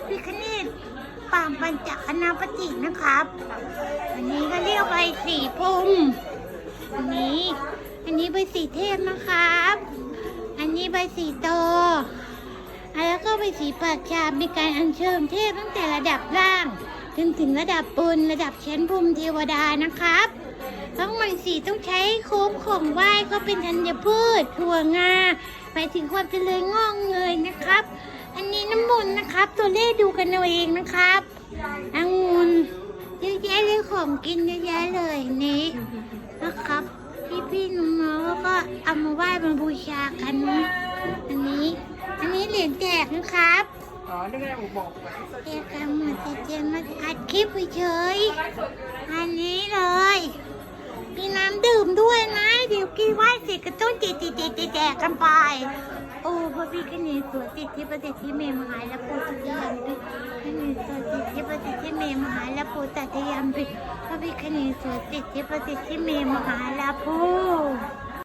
พพิคเนตปางปัญจคณาปฏินะครับอันนี้ก็เรียกใบสีพรหมอันนี้ อันนี้ใบสีเทพนะครับ อันนี้ใบสีโตแล้วก็ใบสีปากชามีการอัญเชิญเทพตั้งแต่ระดับล่างจนถึงระดับบนระดับชั้นพรหมเทวดานะครับทั้งใบสีต้องใช้โค้มของไหว้ก็เป็นธัญพืชถั่วงา ไปถึงความเจริญงอกเงยนะครับอัน นี้น้ำมนะครับ ตัวเลขดูกันเอาเองนะครับองุ่นเยอะแยะเลยของกินเยอะแยะเลยนี้นะครับ พี่ๆน้องๆก็เอามาไหว้มาบูชากันนะอันนี้ อันนี้เหรียญแจกนะครับอ๋อนี่ไงผมบอกแจกกันหมดจเจนมาอัดคลิปเฉยๆอันนี้เลย มีน้ำดื่มด้วยนะ ดี๋ยวกี้ไหว้เสร็จก็ต้องแจกแจกแจกกันไป โอ้พระพี่กนีสวยติดที่ประสิทธิเมมหายและปูตัตยามปิกนีสวยติดที่ประสิทธิเมมหายและปูตัตยามปิพระพี่กนีสวยติดที่ประสิทธิเมมหายและปู